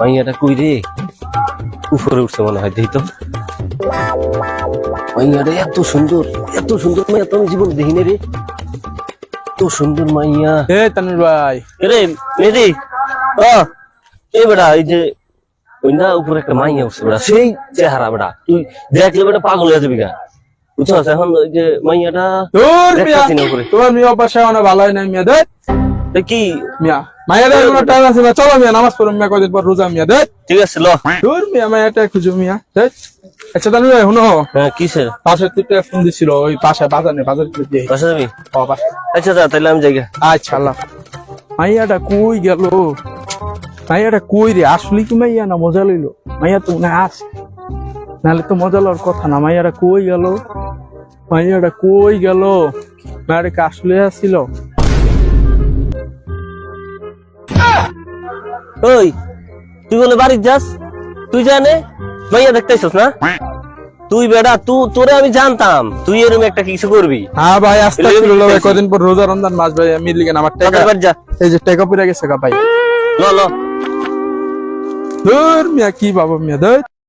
মাইয়াটা কই রে? উপরে উঠছে মনে হয় তো। মাইয়াটা এত সুন্দর এত সুন্দর মাইয়া তো আমি জীবন দেখিনি রে। এত সুন্দর মাইয়া। এ তানুর ভাই। রে মেদি ও এই বেটা এই যে ওই না উপরে একটা মাইয়া উঠছে বেটা সেই চেহারা বেটা। তুই দেখলে বেটা পাগল হয়ে যাবি গা। বুঝছস? এখন ওই যে মাইয়াটা মিয়া। উপরে। তোমার মিয়া অভ্যাস অনেক ভালো হয় না মিয়া। দেখ এ কি মিয়া। মায়ের কোনো টাইম আছে না। চলো মিয়া নামাজ পড়ো মিয়া কদিন পর রোজা মিয়া দেখ। ঠিক আছে ল। দূর মিয়া মায়াটা খুঁজো মিয়া দেখ। আচ্ছা তানুর ভাই শুনো। হ্যাঁ কিসের? পাশে তুই ফোন দিছিল ওই পাশে বাজার বাজার দিয়ে। বাসা যাবি? ও, বাসা। আচ্ছা যা তাহলে আমি যাই। আচ্ছা আল্লাহ। মাইয়াটা কই গেল? মাইয়াটা কই রে? আসলি কি মাইয়া না মজা লইল? মাইয়া তো হয় আস নাহলে তো মজা লওয়ার কথা না। মাইয়াটা কই গেল? মাইয়াটা কই গেল? কি আসলে আসছিল ওই তুই বলে বাড়ির যাস? তুই জানে? মাইয়া দেখতেছিস না? তুই বেড়া তুই তোরে আমি জানতাম। তুই এরকম একটা কিছু করবি। হ্যাঁ ভাই আস্তে আস্তে কদিন পর রোজা রমজান মাস ভাই আমি লিখেন আমার টাকা তাড়াতাড়ি যা। এই যে টাকা পড়ে গেছে গা ভাই। ল ল। ধর মিয়া কি বাবা মিয়া ধর।